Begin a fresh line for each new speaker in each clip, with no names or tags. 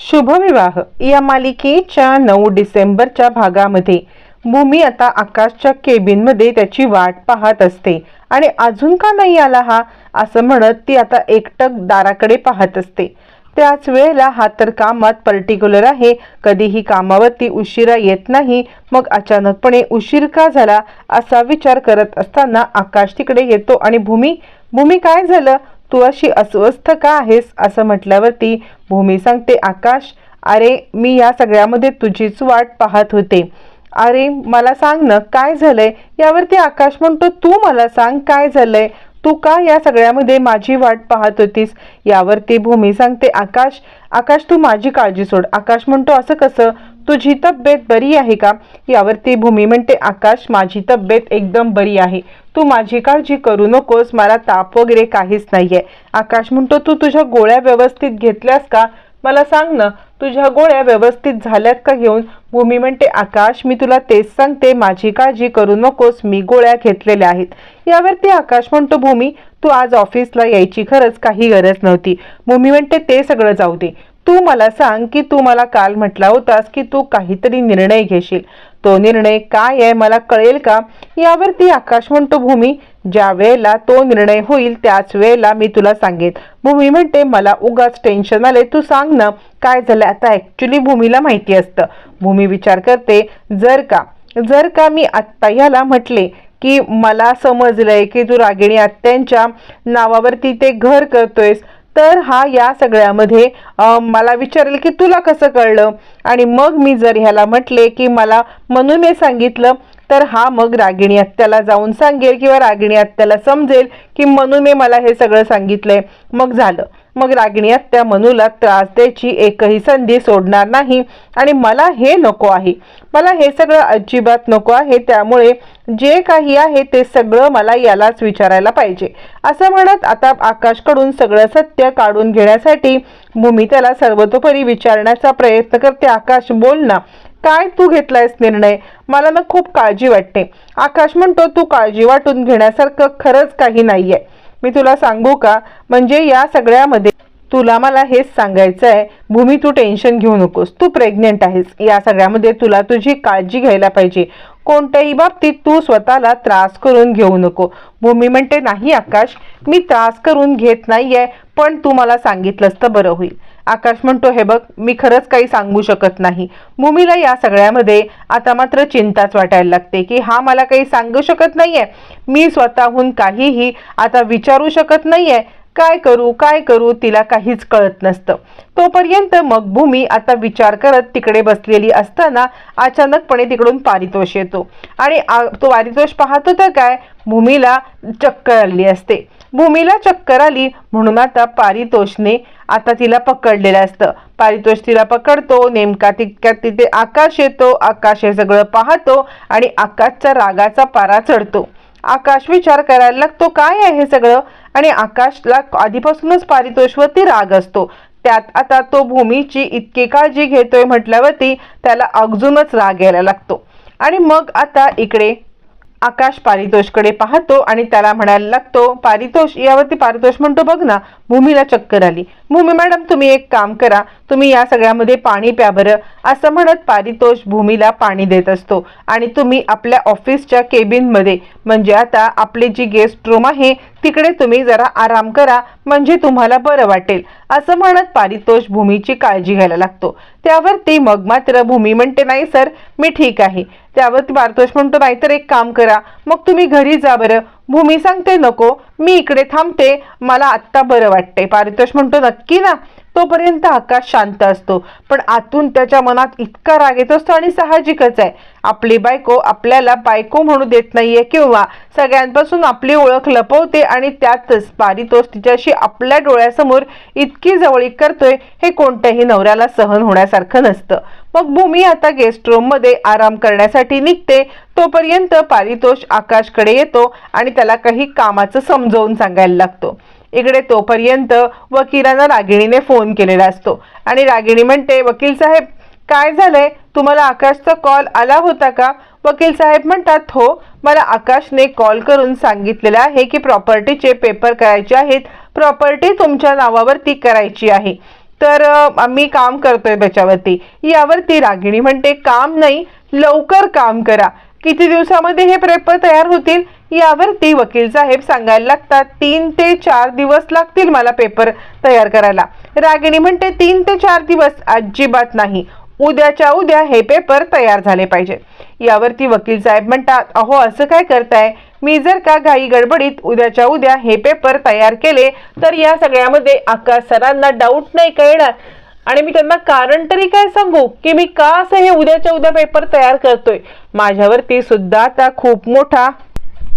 शुभविवाह. या मालिकेच्या नऊ डिसेंबरच्या भागामध्ये भूमी आता आकाशच्या केबिनमध्ये त्याची वाट पाहत असते. आणि अजून का नाही आला हा? असं म्हणत ती आता एकटक दाराकडे पाहत असते. त्याच वेळेला हा तर कामात पर्टिक्युलर आहे. कधीही कामावरती उशिरा येत नाही. मग अचानकपणे उशीर का झाला? असा विचार करत असताना आकाश तिकडे येतो आणि भूमी भूमी काय झालं? तू अशी अस्वस्थ का आहेस? असं म्हटल्यावरती भूमी सांगते आकाश अरे मी या सगळ्यामध्ये तुझीच वाट पाहत होते. अरे मला सांग ना काय झालंय? यावरती आकाश म्हणतो तू मला सांग काय झालंय? तू का या सगळ्यामध्ये माझी वाट पाहत होतीस? यावरती भूमी सांगते आकाश आकाश तू माझी काळजी सोड. आकाश म्हणतो असं कसं? तुझी तब्येत बरी आहे का? यावरती भूमी म्हणते आकाश माझी तब्येत एकदम बरी आहे. तू माझी काळजी करू नकोस मला ताप वगैरे काहीच नाहीये. आकाश म्हणतो तू तुझ्या गोळ्या व्यवस्थित घेतल्यास का? मला सांग ना तुझ्या गोळ्या व्यवस्थित झाल्यात का घेऊन? भूमी म्हणते आकाश मी तुला तेच सांगते माझी काळजी करू नकोस मी गोळ्या घेतलेल्या आहेत. यावरती आकाश म्हणतो भूमी तू आज ऑफिसला यायची खरंच काही गरज नव्हती. भूमी म्हणते ते सगळं जाऊ दे. तू मला सांग की तू मला काल म्हटला होतास की तू काहीतरी निर्णय घेशील. तो निर्णय काय आहे मला कळेल का? यावरती आकाश म्हणतो भूमी ज्या वेळेला तो निर्णय होईल त्याच वेळेला मी तुला सांगेन. भूमी म्हणते मला उगाच टेन्शन आले तू सांग ना काय झालं? आता ऍक्च्युली भूमीला माहिती असतं. भूमी विचार करते जर का जर का मी आत्ता ह्याला म्हटले की मला समजलंय की तू रागिणी आत्यांच्या नावावरती ते घर करतोयस तर हा या सगळ्यामध्ये मला विचारेल की तुला कसं कळलं? आणि मग मी जर ह्याला म्हटले की मला म्हणून मी सांगितलं तर हा मग रागिणी आत्याला जाऊन सांगेल किंवा रागिणी आत्याला समजेल की म्हणून मी मला हे सगळं सांगितलंय. मग झालं. मग रागिणी आत्या मनूला त्रास द्यायची एकही संधी सोडणार नाही. आणि मला हे नको आहे. मला हे सगळं अजिबात नको आहे. त्यामुळे जे काही आहे ते सगळं मला यालाच विचारायला पाहिजे. असं म्हणत आता आकाशकडून सगळं सत्य काढून घेण्यासाठी भूमी त्याला सर्वतोपरी विचारण्याचा प्रयत्न करते. आकाश बोल ना काय तू घेतलायस निर्णय? मला ना खूप काळजी वाटते. आकाश म्हणतो तू काळजी वाटून घेण्यासारखं खरंच काही नाहीये. मी तुला सांगू का? म्हणजे या सगळ्यामध्ये तुला मला हेच सांगायचं आहे भूमी तू टेन्शन घेऊ नकोस तू प्रेग्नेंट आहेस. या सगळ्यामध्ये तुला तुझी काळजी घ्यायला पाहिजे. कोणत्याही बाबतीत तू स्वतःला त्रास करून घेऊ नको. भूमी म्हणते नाही आकाश मी त्रास करून घेत नाहीये पण तू मला सांगितलंस तर बरं होईल. आकाश म्हणतो हे बघ मी खरंच काही सांगू शकत नाही. भूमीला या सगळ्यामध्ये आता मात्र चिंताच वाटायला लागते की हा मला काही सांगू शकत नाहीये. मी स्वतःहून काहीही आता विचारू शकत नाहीये. काय करू काय करू तिला काहीच कळत नसतं. तोपर्यंत मग भूमी आता विचार करत तिकडे बसलेली असताना अचानकपणे तिकडून पारितोष येतो. आणि आ- तो पारितोष पाहतो तर काय? भूमीला चक्कर आली असते. भूमीला चक्कर आली म्हणून आता पारितोषने आता तिला पकडलेलं असतं. पारितोष तिला पकडतो नेमका तितक्यात तिथे आकाश येतो आकाश हे सगळं पाहतो आणि आकाशचा रागाचा पारा चढतो. आकाश विचार करायला लागतो काय आहे हे सगळं? आणि आकाशला आधीपासूनच पारितोषवरती राग असतो. त्यात आता तो भूमीची इतकी काळजी घेतोय म्हटल्यावरती त्याला अगजूनच राग यायला लागतो. आणि मग आता इकडे आकाश पारितोषकडे पाहतो आणि त्याला म्हणायला लागतो पारितोष यावरती पारितोष म्हणतो बघ ना भूमीला चक्कर आली. भूमी मॅडम तुम्ही एक काम करा तुम्ही या सगळ्यामध्ये पाणी प्या बरं. असं म्हणत पारितोष भूमीला पाणी देत असतो आणि तुम्ही आपल्या ऑफिसच्या केबिनमध्ये म्हणजे आता आपली जी गेस्ट रूम आहे तिकडे तुम्ही जरा आराम करा म्हणजे तुम्हाला बरं वाटेल असं म्हणत पारितोष भूमीची काळजी घ्यायला लागतो. त्यावर ती मग मात्र भूमी म्हणते नाही सर मी ठीक आहे. त्यावर पारितोष म्हणतो नाहीतर एक काम करा मग तुम्ही घरी जा बरं. भूमी सांगते नको मी इकडे थांबते मला आत्ता बरं वाटते पारितोष म्हणतो नक्की ना. तोपर्यंत आकाश शांत असतो. पण आतून त्याच्या मनात इतका राग येत असतो आणि साहजिकच आहे. आपली बायको आपल्याला बायको म्हणू देत नाहीये किंवा सगळ्यांपासून आपली ओळख लपवते आणि त्यातच पारितोष तिच्याशी आपल्या डोळ्यासमोर इतकी जवळीक करतोय हे कोणत्याही नवऱ्याला सहन होण्यासारखं नसतं. मग भूमी आता गेस्ट रूममध्ये आराम करण्यासाठी निघते. तोपर्यंत पारितोष आकाशकडे येतो आणि त्याला काही कामाचं समजावून सांगायला लागतो. इकडे तोपर्यंत वकिलांना रागिणीने फोन केलेला असतो. आणि रागिणी म्हणते वकील साहेब काय झालंय? तुम्हाला आकाशचा कॉल आला होता का? वकील साहेब म्हणतात हो मला आकाशने कॉल करून सांगितलेलं आहे की प्रॉपर्टीचे पेपर करायचे आहेत. प्रॉपर्टी तुमच्या नावावरती करायची आहे. तर आम्ही काम करतोय त्याच्यावरती. यावरती रागिणी म्हणते काम नाही लवकर काम करा. किती दिवसामध्ये हे पेपर तयार होतील? यावरती वकील साहेब सांगायला लागतात तीन ते चार दिवस लागतील मला पेपर तयार करायला. रागिणी म्हणते तीन ते चार दिवस अजिबात नाही. उद्याच्या उद्या हे पेपर तयार झाले पाहिजे. यावरती वकील साहेब म्हणतात अहो असं काय करताय? मी जर का घाई गडबडीत उद्याच्या उद्या हे पेपर तयार केले तर या सगळ्यामध्ये आकाश सरांना डाऊट नाही कळणार आणि मी त्यांना कारण तरी काय सांगू? की मी का असं हे उद्याच्या उद्या पेपर तयार करतोय? माझ्यावरती सुद्धा आता खूप मोठा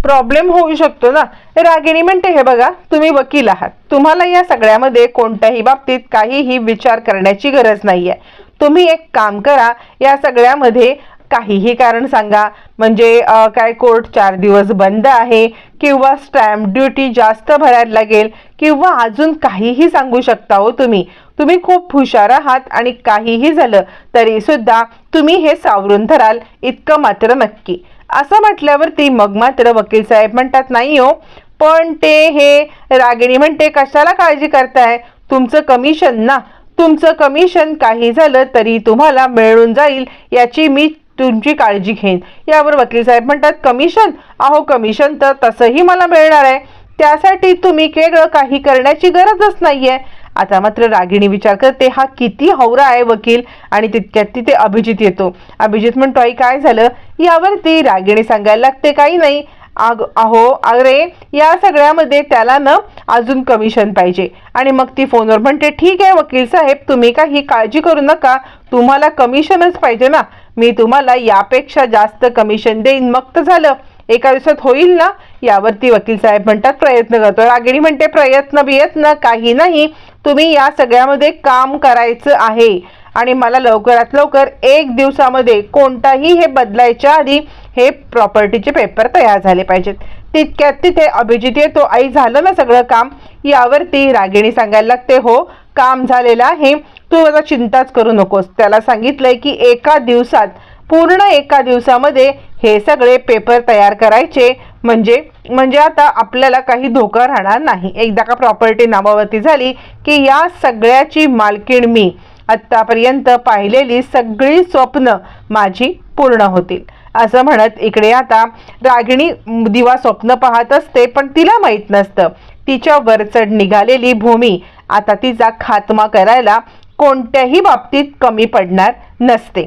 प्रॉब्लेम होऊ शकतो ना? रागिणी म्हणते हे बघा तुम्ही वकील आहात. तुम्हाला या सगळ्यामध्ये कोणत्याही बाबतीत काहीही विचार करण्याची गरज नाही आहे तुम्ही एक काम करा या सगळ्यामध्ये काहीही कारण सांगा. म्हणजे काय कोर्ट चार दिवस बंद आहे किंवा स्टॅम्प ड्युटी जास्त भरायला लागेल किंवा अजून काहीही सांगू शकता हो तुम्ही. तुम्ही खूप हुशार आहात आणि काहीही झालं तरी सुद्धा तुम्ही हे सावरून धराल. इतकं मात्र नक्की. असं म्हटल्यावरती मग मात्र वकील साहेब म्हणतात नाही हो पण ते हे रागिणी म्हणते कशाला काळजी करताय? तुमचं कमिशन ना. तुमचं कमिशन काही झालं तरी तुम्हाला मिळून जाईल. याची मी तुमची काळजी घेईन. यावर वकील साहेब म्हणतात कमिशन? अहो कमिशन तर तसंही मला मिळणार आहे. त्यासाठी तुम्ही वेगळं काही करण्याची गरजच नाहीये. आता मात्र रागिणी विचार करते हा किती हवरा आहे वकील. आणि तितक्यात तिथे अभिजित येतो. अभिजित म्हणतो आई काय झालं? यावर ती रागिणी सांगायला लागते काही नाही. आग अहो अरे या सगळ्यामध्ये त्याला ना अजून कमिशन पाहिजे. आणि मग ती फोनवर म्हणते ठीक आहे वकील साहेब तुम्ही काही काळजी करू नका. तुम्हाला कमिशनच पाहिजे ना. मी तुम्हाला यापेक्षा जास्त कमिशन देईन. मग तर झालं. एका दिवसात होईल ना? यावरती वकील साहेब म्हणतात प्रयत्न करतो रागिणी म्हणते प्रयत्न बियत्न काही नाही. तुम्ही या सगळ्यामध्ये काम करायचं आहे. आणि मला लवकरात लवकर एक दिवसामध्ये कोणताही हे बदलायच्या आधी हे प्रॉपर्टीचे पेपर तयार झाले पाहिजेत. तितक्यात तिथे अभिजित येतो. आई झालं ना सगळं काम? यावरती रागिणी सांगायला लागते हो काम झालेलं आहे. तू आता चिंताच करू नकोस. त्याला सांगितलंय की एका दिवसात पूर्ण एका दिवसामध्ये हे सगळे पेपर तयार करायचे. म्हणजे म्हणजे आता आपल्याला काही धोका राहणार नाही. एकदा का प्रॉपर्टी नावावरती झाली की या सगळ्याची मालकीण मी आत्तापर्यंत पाहिलेली सगळी स्वप्न माझी पूर्ण होतील. असं म्हणत इकडे आता रागिणी दिवा स्वप्न पाहत असते पण तिला माहीत नसतं. तिच्या वरचढ निघालेली भूमी आता तिचा खात्मा करायला कोणत्याही बाबतीत कमी पडणार नसते.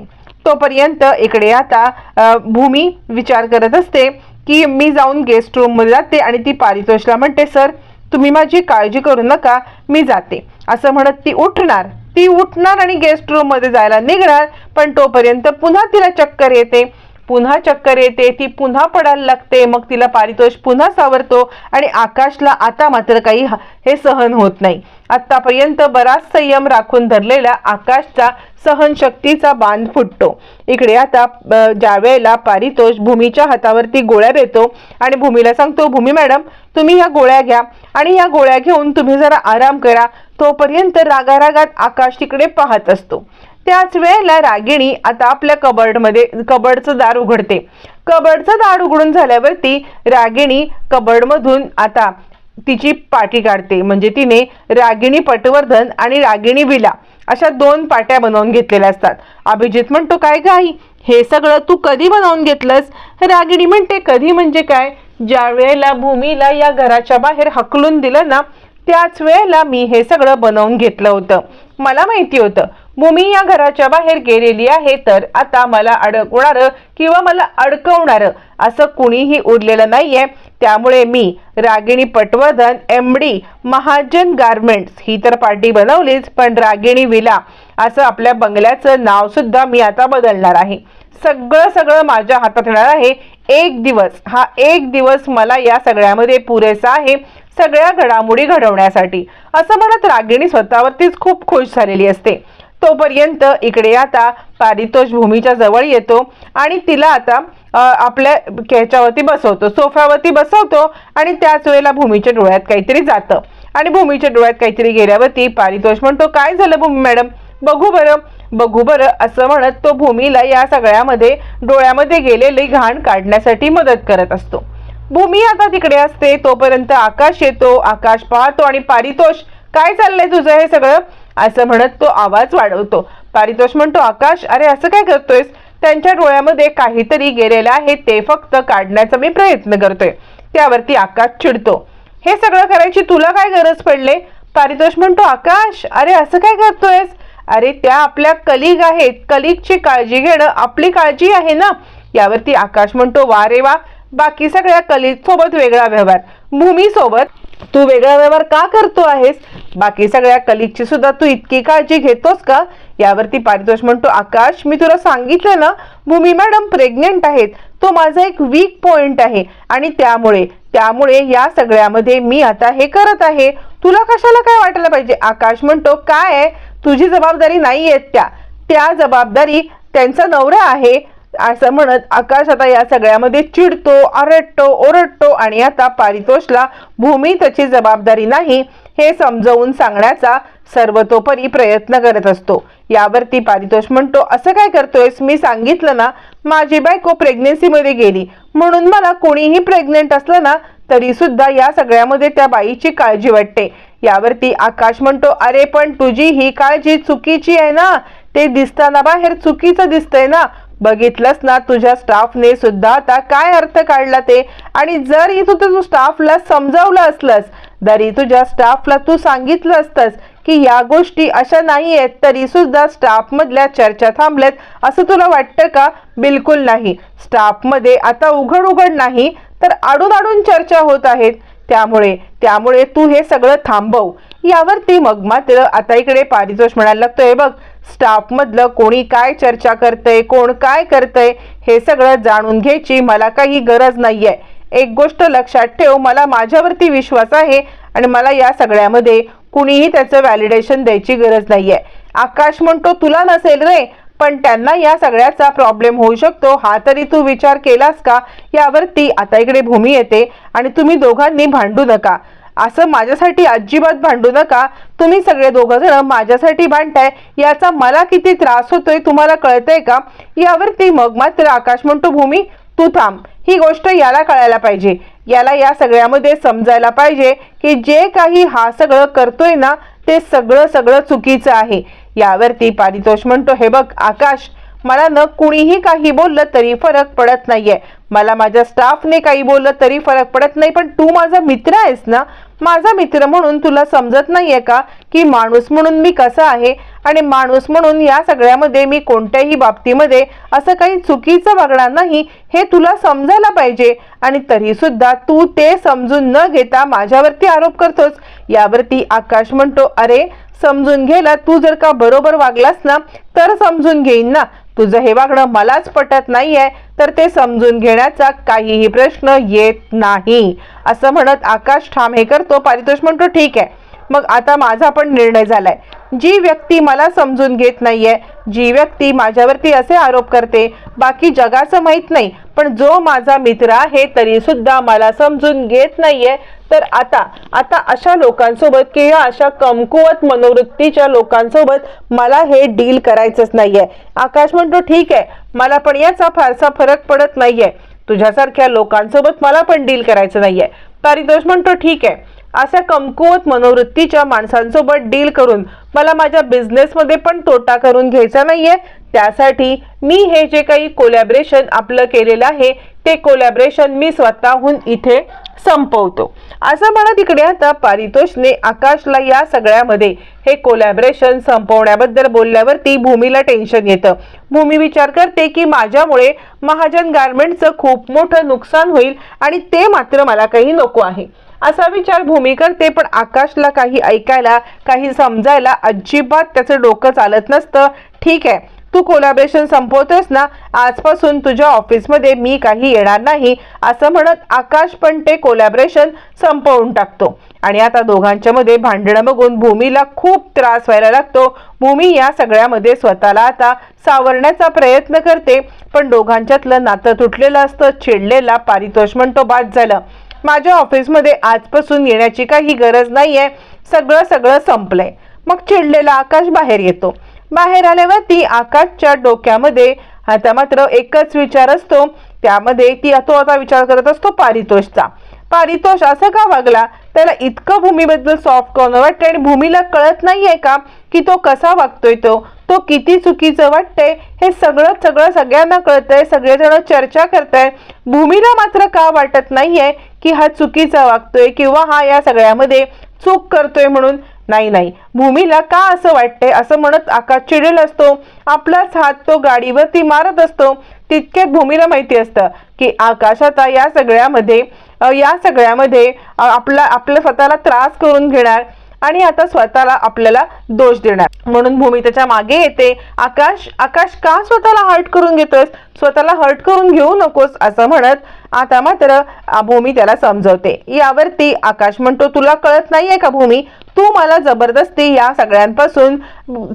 तोपर्यंत इकडे आता भूमी विचार करत असते की मी जाऊन गेस्ट रूममध्ये जाते आणि ती पारितोषला म्हणते सर तुम्ही माझी काळजी करू नका मी जाते. असं म्हणत ती उठणार. ती उठणार आणि गेस्ट रूममध्ये जायला निघणार पण तोपर्यंत पुन्हा तिला चक्कर येते. पुन्हा चक्कर येते ती पुन्हा पडायला लागते मग तिला पारितोष पुन्हा सावरतो आणि आकाशला आता मात्र काही हे सहन होत नाही. आतापर्यंत बराच संयम राखून धरलेला आकाशचा सहनशक्तीचा बांध फुटतो. इकडे आता ज्यावेळेला ज्या वेळेला पारितोष भूमीच्या हातावरती गोळ्या देतो आणि भूमीला सांगतो भूमी मॅडम तुम्ही ह्या गोळ्या घ्या आणि या गोळ्या घेऊन तुम्ही जरा आराम करा. तोपर्यंत रागारागात आकाश तिकडे पाहत असतो. त्याच वेळेला रागिणी आता आपल्या कबर्डमध्ये कबर्डचं दार उघडते. कबर्डचं दार उघडून झाल्यावरती रागिणी कबर्डमधून आता तिची पाटी काढते. म्हणजे तिने रागिणी पटवर्धन आणि रागिणी विला अशा दोन पाट्या बनवून घेतलेल्या असतात. अभिजित म्हणतो काय गाई हे सगळं तू कधी बनवून घेतलंस? रागिणी म्हणते कधी म्हणजे काय? ज्या वेळेला भूमीला या घराच्या बाहेर हकलून दिलं ना त्याच वेळेला मी हे सगळं बनवून घेतलं होतं. मला माहिती होतं मुमी या घराच्या बाहेर गेलेली आहे तर आता मला अडकवणार किंवा मला अडकवणार असं कुणीही उरलेलं नाहीये. त्यामुळे मी Ragini Patwardhan M D Mahajan garments ही तर पार्टी बनवलीच पण रागिणी विला असं आपल्या बंगल्याचं नाव सुद्धा मी आता बदलणार आहे. सगळं सगळं माझ्या हातात येणार आहे. एक दिवस हा एक दिवस मला या सगळ्यामध्ये पुरेसा आहे सगळ्या घडामोडी घडवण्यासाठी. असं म्हणत रागिणी स्वतःवरतीच खूप खुश झालेली असते. तोपर्यंत इकडे आता पारितोष भूमीच्या जवळ येतो आणि तिला आता आपल्या ह्याच्यावरती बसवतो सोफ्यावरती बसवतो आणि त्याच वेळेला भूमीच्या डोळ्यात काहीतरी जातं. आणि भूमीच्या डोळ्यात काहीतरी गेल्यावरती पारितोष म्हणतो काय झालं भूमी मॅडम? बघू बरं बघू बरं असं म्हणत तो भूमीला या सगळ्यामध्ये डोळ्यामध्ये गेलेली घाण काढण्यासाठी मदत करत असतो. भूमी आता तिकडे असते तोपर्यंत आकाश येतो आकाश पाहतो आणि पारितोष काय चाललंय तुझं हे सगळं? असं म्हणत तो आवाज वाढवतो. पारितोष म्हणतो आकाश अरे असं काय करतोयस? त्यांच्या डोळ्यामध्ये काहीतरी गेलेलं आहे ते फक्त काढण्याचा मी प्रयत्न करतोय. त्यावरती आकाश चिडतो. हे सगळं करायची तुला काय गरज पडले? पारितोष म्हणतो आकाश अरे असं काय करतोयस? अरे त्या आपल्या कलिग आहेत. कलिगची काळजी घेणं आपली काळजी आहे ना? यावरती आकाश म्हणतो वा रे वा बाकी सगळ्या कलिग सोबत वेगळा व्यवहार. भूमी सोबत तू वेगळा व्यवहार का करतो आहेस? बाकी सगळ्या कलिगची सुद्धा तू इतकी काळजी घेतोस का? यावरती पारितोष म्हणतो आकाश मी तुला सांगितलं ना भूमी मॅडम प्रेग्नेंट आहेत. तो माझा एक वीक पॉइंट आहे. आणि त्यामुळे त्यामुळे या सगळ्यामध्ये मी आता हे करत आहे. तुला कशाला काय वाटायला पाहिजे? आकाश म्हणतो काय तुझी जबाबदारी नाही आहेत त्या. त्या जबाबदारी त्यांचा नवरा आहे. असं म्हणत आकाश आता या सगळ्यामध्ये चिडतो आरडतो ओरडतो आणि आता पारितोषला भूमी त्याची जबाबदारी नाही हे समजवून सांगण्याचा सर्वतोपरी प्रयत्न करत असतो. यावरती पारितोष म्हणतो असं काय करतोयस? मी सांगितलं ना माझी बायको प्रेग्नेन्सीमध्ये गेली. म्हणून मला कोणीही प्रेग्नेंट असलं ना तरी सुद्धा या सगळ्यामध्ये त्या बाईची काळजी वाटते. यावरती आकाश म्हणतो अरे पण तुझी ही काळजी चुकीची आहे ना. ते दिसताना बाहेर चुकीचं दिसतंय ना. बघितलंस ना तुझ्या स्टाफने सुद्धा आता काय अर्थ काढला ते? आणि जर तू तू स्टाफला समजावलं असलंस जरी तुझ्या स्टाफला तू सांगितलं असतंस की या गोष्टी अशा नाही आहेत तरी सुद्धा स्टाफमधल्या चर्चा थांबल्यात असं तुला वाटतं का? बिलकुल नाही. स्टाफमध्ये आता उघड उघड नाही तर आडून आडून चर्चा होत आहेत. त्यामुळे त्यामुळे तू हे सगळं थांबव. यावरती मग मात्र आता इकडे पारितोष म्हणायला लागतोय. बघ स्टाफमधलं कोणी काय चर्चा करतंय कोण काय करतंय हे सगळं जाणून घ्यायची मला काही गरज नाही आहे एक गोष्ट लक्षात ठेव मला माझ्यावरती विश्वास आहे आणि मला या सगळ्यामध्ये कुणीही त्याचं व्हॅलिडेशन द्यायची गरज नाही आहे आकाश म्हणतो तुला नसेल रे पण त्यांना या सगळ्याचा प्रॉब्लेम होऊ शकतो. हा तरी तू विचार केलास का? यावरती आता इकडे भूमी येते आणि तुम्ही दोघांनी भांडू नका. असं माझ्यासाठी अजिबात भांडू नका. तुम्ही सगळे दोघं जण माझ्यासाठी भांडताय. याचा मला किती त्रास होतोय तुम्हाला कळतंय का? यावरती मग मात्र आकाश म्हणतो भूमी तू थांब. ही गोष्ट याला कळायला पाहिजे. याला या सगळ्यामध्ये समजायला पाहिजे की जे काही हा सगळं करतोय ना ते सगळं सगळं चुकीचं आहे. यावरती पारितोष म्हणतो हे बघ आकाश मला न कुणीही काही बोललं तरी फरक पडत नाहीये. मला माझ्या स्टाफने काही बोललं तरी फरक पडत नाही पण तू माझा मित्र आहेस ना? माझा मित्र म्हणून तुला समजत नाहीये का की माणूस म्हणून मी कसा आहे? आणि माणूस म्हणून या सगळ्यामध्ये मी कोणत्याही बाबतीमध्ये असं काही चुकीचं वागणार नाही हे तुला समजायला पाहिजे. आणि तरी सुद्धा तू ते समजून न घेता माझ्यावरती आरोप करतोस. यावरती आकाश म्हणतो अरे समजून घ्यायला तू जर का बरोबर वागलास ना तर समजून घेईन ना. तुझं हे वागणं मलाच पटत नाहीये तर ते समजून घेण्याचा काहीही प्रश्न येत नाही. असं म्हणत आकाश ठाम हे करतो पारितोष म्हणतो ठीक आहे. मग आता माझा पण निर्णय झालाय. जी व्यक्ती मला समजून घेत नाहीये जी व्यक्ती माझ्यावरती असे आरोप करते बाकी जगाचं माहीत नाही पण जो माझा मित्र आहे तरी सुद्धा मला समजून घेत नाहीये. तर आता आता अशा लोकांसोबत किंवा अशा कमकुवत मनोवृत्तीच्या लोकांसोबत मला हे डील करायचंच नाहीये. आकाश म्हणतो ठीक आहे मला पण याचा फारसा फरक पडत नाहीये. तुझ्यासारख्या लोकांसोबत मला पण डील करायचं नाहीये. पारितोष म्हणतो ठीक आहे अशा कमकुवत मनोवृत्तीच्या माणसांसोबत डील करून मला माझ्या बिझनेसमध्ये पण तोटा करून घ्यायचा नाहीये. त्यासाठी मी हे जे काही कोलॅबरेशन आपलं केलेलं आहे ते कोलॅबरेशन मी स्वतःहून इथे संपवतो. असं म्हणत इकडे आता पारितोषने आकाशला या सगळ्यामध्ये हे कोलॅबरेशन संपवण्याबद्दल बोलल्यावरती भूमीला टेन्शन येतं. भूमी विचार करते की माझ्यामुळे महाजन गारमेंटचं खूप मोठं नुकसान होईल आणि ते मात्र मला काही नको आहे. असा विचार भूमी करते पण आकाशला काही ऐकायला काही समजायला अजिबात त्याचं डोकं चालत नसतं. ठीक आहे तू कोलॅबरेशन संपवतोस ना? आजपासून तुझ्या ऑफिसमध्ये मी काही येणार नाही असं म्हणत आकाश पण ते कोलॅबरेशन संपवून टाकतो. आणि आता दोघांच्या मध्ये भांडणं बघून भूमीला खूप त्रास व्हायला लागतो. भूमी या सगळ्यामध्ये स्वतःला आता सावरण्याचा प्रयत्न करते पण दोघांच्यातलं नातं तुटलेलं असतं चिडलेला पारितोष म्हणतो बाद झालं. माझ्या ऑफिसमध्ये आजपासून येण्याची काही गरज नाही आहे सगळं सगळं संपलंय. मग चिडलेला आकाश बाहेर येतो. बाहेर आल्यावर ती आकाशच्या डोक्यामध्ये आता मात्र एकच विचार असतो. त्यामध्ये ती तो आता विचार करत असतो पारितोषचा. पारितोष असं का वागला? त्याला इतकं भूमीबद्दल सॉफ्ट कॉर्नर वाटते आणि भूमीला कळत नाहीये का? की तो कसा वागतोय तो? तो किती चुकीचं वाटतंय हे सगळं सगळं सगळ्यांना कळतंय सगळेजण चर्चा करताय. भूमीला मात्र का वाटत नाहीये की हा चुकीचा वागतोय किंवा हा या सगळ्यामध्ये चूक करतोय म्हणून? नाही नाही. भूमीला का असं वाटतंय? असं म्हणत आकाश चिडेल असतो. आपलाच हात तो गाडीवरती मारत असतो. तितक्यात भूमीला माहिती असतं की आकाश आता या सगळ्यामध्ये या सगळ्यामध्ये आपला आपल्या स्वतःला त्रास करून घेणार. आणि आता स्वतःला आपल्याला दोष देणार. म्हणून भूमी त्याच्यामागे येते. आकाश आकाश का स्वतःला हर्ट करून घेतोस स्वतःला हर्ट करून घेऊ नकोस असं म्हणत आता मात्र भूमी त्याला समजवते. यावरती आकाश म्हणतो तुला कळत नाहीये का भूमी? तू मला जबरदस्ती या सगळ्यांपासून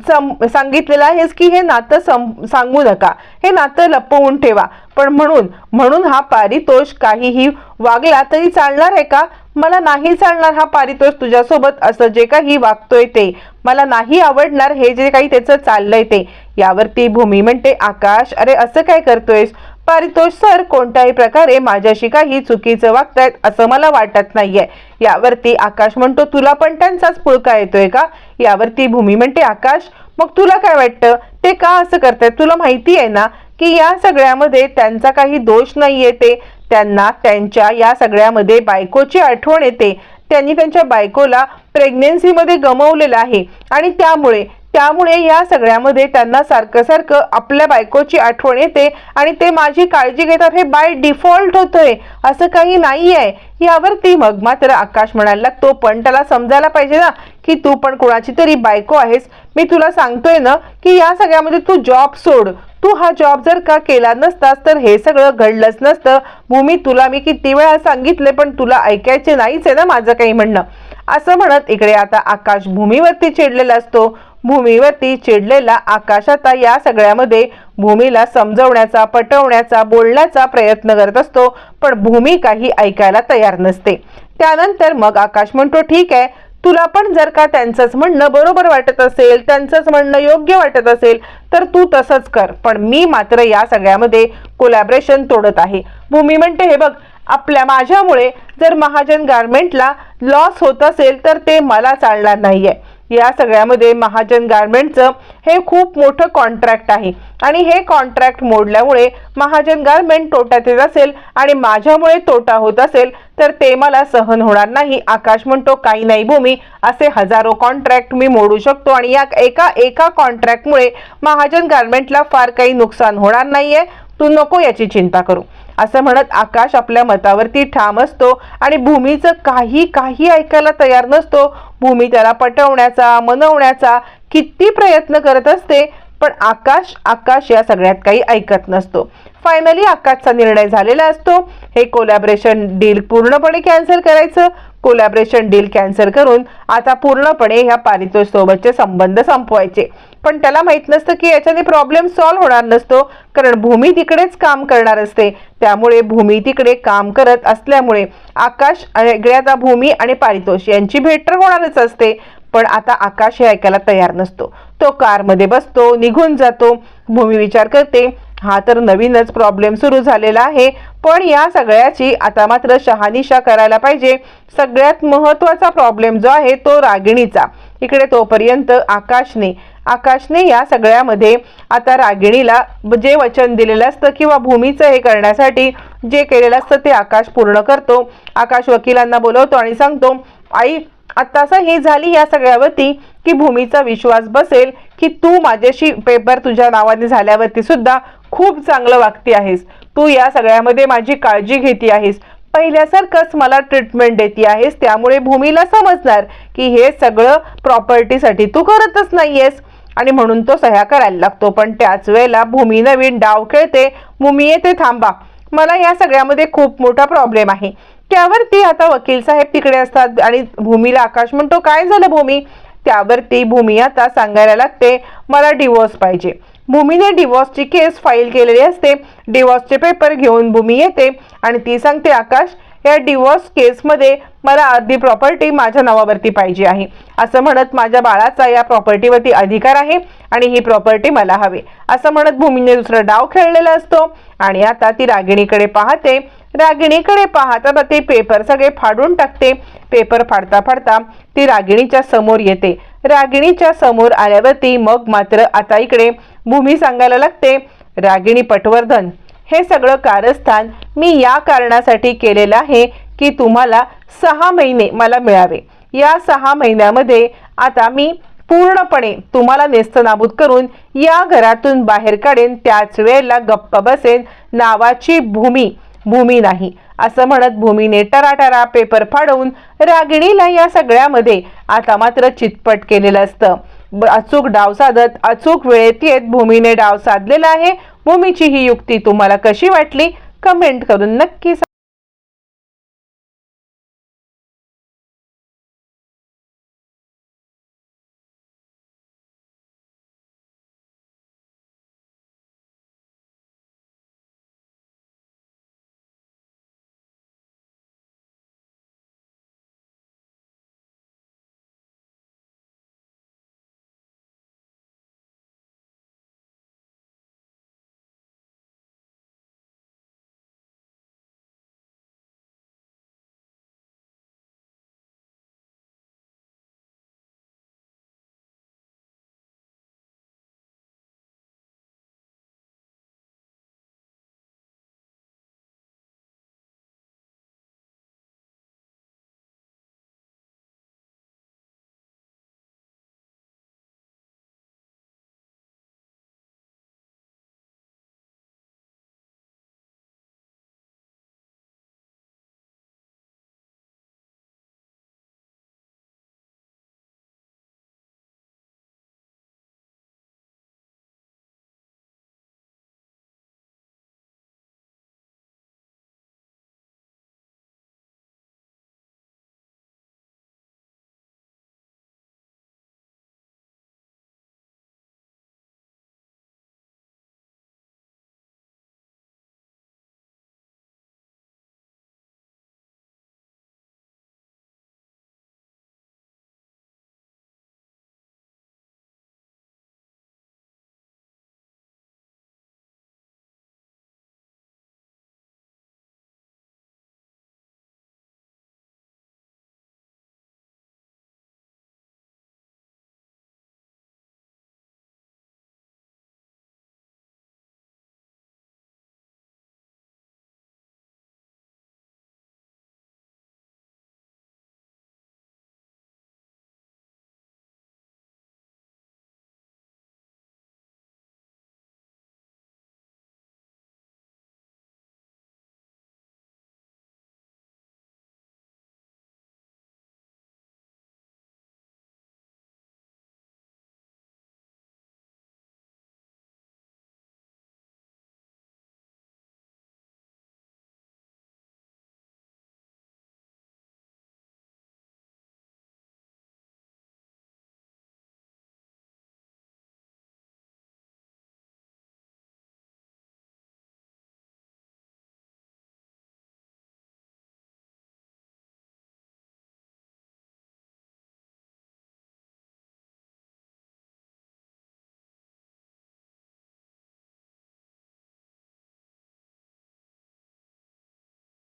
सम- सांगितलेलं आहेस की हे नातं सम- सांगू नका. हे नातं लपवून ठेवा. पण म्हणून म्हणून हा पारितोष काहीही वागला तरी चालणार आहे का? मला नाही चालणार हा पारितोष तुझ्यासोबत असं जे काही वागतोय ते. मला नाही आवडणार हे जे काही त्याचं चाललंय ते. यावरती भूमी म्हणते आकाश अरे असं काय करतोयस? पारितोष सर कोणत्याही प्रकारे माझ्याशी काही चुकीचं वागतायत असं मला वाटत नाहीये. यावरती आकाश म्हणतो तुला पण त्यांचाच पुळका येतोय का? यावरती भूमी म्हणते आकाश मग तुला काय वाटतं? ते का असं करतायत? तुला माहिती आहे ना की या सगळ्यामध्ये त्यांचा काही दोष नाहीये ते. त्यांना त्यांच्या या सगळ्यामध्ये बायकोची आठवण येते. त्यांनी त्यांच्या बायकोला प्रेग्नेन्सीमध्ये गमावलेलं आहे. आणि त्यामुळे त्यामुळे या सगळ्यामध्ये त्यांना सारखं सारखं आपल्या बायकोची आठवण येते आणि ते माझी काळजी घेतात हे बाय डिफॉल्ट होतंय. असं काही नाही आहे यावरती मग मात्र आकाश म्हणायला लागतो पण त्याला समजायला पाहिजे ना की तू पण कोणाची तरी बायको आहेस. मी तुला सांगतोय ना की या सगळ्यामध्ये तू जॉब सोड. तू हा जॉब जर का केला नसतास तर हे सगळं घडलंच नसतं. भूमी तुला मी किती वेळा सांगितले पण तुला ऐकायचे नाहीच आहे ना माझं काही म्हणणं. असं म्हणत इकडे आता आकाश भूमीवरती चिडलेला असतो. भूमीवरती चिडलेला आकाश आता या सगळ्यामध्ये भूमीला समजवण्याचा पटवण्याचा बोलण्याचा प्रयत्न करत असतो पण भूमी काही ऐकायला तयार नसते. त्यानंतर मग आकाश म्हणतो ठीक आहे तुला पण जर का त्यांचंच म्हणणं बरोबर वाटत असेल त्यांचंच म्हणणं योग्य वाटत असेल तर तू तसंच कर. पण मी मात्र या सगळ्यामध्ये कोलॅबरेशन तोडत आहे. भूमी म्हणते हे बघ आपल्या माझ्यामुळे जर महाजन गारमेंटला लॉस होत असेल तर ते मला चालणार नाहीये. या सगळ्यामध्ये महाजन गारमेंटचं हे खूप मोठं कॉन्ट्रॅक्ट आहे. आणि हे कॉन्ट्रॅक्ट मोडल्यामुळे महाजन गारमेंट तोट्यात येत असेल आणि माझ्यामुळे तोटा होत असेल तर ते मला सहन होणार नाही. आकाश म्हणतो काही नाही भूमी असे हजारो कॉन्ट्रॅक्ट मी मोडू शकतो आणि या एका एका कॉन्ट्रॅक्टमुळे महाजन गारमेंटला फार काही नुकसान होणार नाहीये. तू नको याची चिंता करू. असं म्हणत आकाश आपल्या मतावरती ठाम असतो आणि भूमीचं काही काही ऐकायला तयार नसतो. भूमी त्याला पटवण्याचा मनवण्याचा किती प्रयत्न करत असते पण आकाश आकाश या सगळ्यात काही ऐकत नसतो. फायनली आकाशचा निर्णय झालेला असतो. हे कोलॅबरेशन डील पूर्णपणे कॅन्सल करायचं. कोलॅबरेशन डील कॅन्सल करून आता पूर्णपणे ह्या पारितोषसोबतचे संबंध संपवायचे. पण त्याला माहीत नसतं की याच्याने प्रॉब्लेम सॉल्व्ह होणार नसतो कारण भूमी तिकडेच काम करणार असते. त्यामुळे भूमी तिकडे काम करत असल्यामुळे आकाश वेगळे आता भूमी आणि पारितोष यांची भेट तर होणारच असते. पण आता आकाश हे ऐकायला तयार नसतो. तो कारमध्ये बसतो निघून जातो. भूमी विचार करते हा तर नवीनच प्रॉब्लेम सुरू झालेला आहे. पण या सगळ्याची आता मात्र शहानिशा करायला पाहिजे. सगळ्यात महत्त्वाचा प्रॉब्लेम जो आहे तो रागिणीचा. इकडे तोपर्यंत आकाशने आकाशने या सगळ्यामध्ये आता रागिणीला जे वचन दिलेलं असतं किंवा भूमीचं हे करण्यासाठी जे केलेलं असतं ते आकाश पूर्ण करतो. आकाश वकिलांना बोलवतो आणि सांगतो आई आता असं ही झाली या सगळ्यावरती की भूमीचा विश्वास बसेल की तू माझ्याशी पेपर तुझ्या नावाने झाल्यावरती सुद्धा खूप चांगलं वागती आहेस. तू या सगळ्यामध्ये माझी काळजी घेती आहेस. पहिल्यासारखंच मला ट्रीटमेंट देते आहेस. त्यामुळे भूमीला समजणार की हे सगळं प्रॉपर्टीसाठी तू करतच नाहीयेस. आणि म्हणून तो सह्या करायला लागतो. पण त्याच वेळेला भूमी नवीन डाव खेळते. भूमी येते थांबा. मला या सगळ्यामध्ये खूप मोठा प्रॉब्लेम आहे. त्यावरती आता वकील साहेब तिकडे असतात आणि भूमीला आकाश म्हणतो काय झालं भूमी? त्यावरती भूमी आता सांगायला लागते मला डिवोर्स पाहिजे. भूमीने डिवोर्सची केस फाईल केलेली असते. डिवोर्सचे पेपर घेऊन भूमी येते आणि ती सांगते आकाश या डिवोर्स केसमध्ये मला अर्धी प्रॉपर्टी माझ्या नावावरती पाहिजे आहे. असं म्हणत माझ्या बाळाचा या प्रॉपर्टीवरती अधिकार आहे आणि ही प्रॉपर्टी मला हवी. असं म्हणत भूमीने दुसरा डाव खेळलेला असतो आणि आता ती रागिणीकडे पाहते. रागिणीकडे पाहता ते पेपर सगळे फाडून टाकते. पेपर फाडता फाडता ती रागिणीच्या समोर येते. रागिणीच्या समोर आल्यावरती मग मात्र आता इकडे भूमी सांगायला लागते रागिणी पटवर्धन हे सगळं कारस्थान मी या कारणासाठी केलेलं आहे की तुम्हाला सहा महिने मला मिळावे. या सहा महिन्यामध्ये आता मी पूर्णपणे तुम्हाला नेस्तनाबूत करून या घरातून बाहेर काढेन त्याच वेळेला गप्प बसेन नावाची भूमी भूमी नाही. असं म्हणत भूमीने टराटरा पेपर फाडवून रागिणीला या सगळ्यामध्ये आता मात्र चितपट केलेलं असतं. ब- अचूक डाव साधत अचूक वेळेत येत भूमीने डाव साधलेला आहे. भूमीची ही युक्ती तुम्हाला कशी वाटली? कमेंट करून नक्की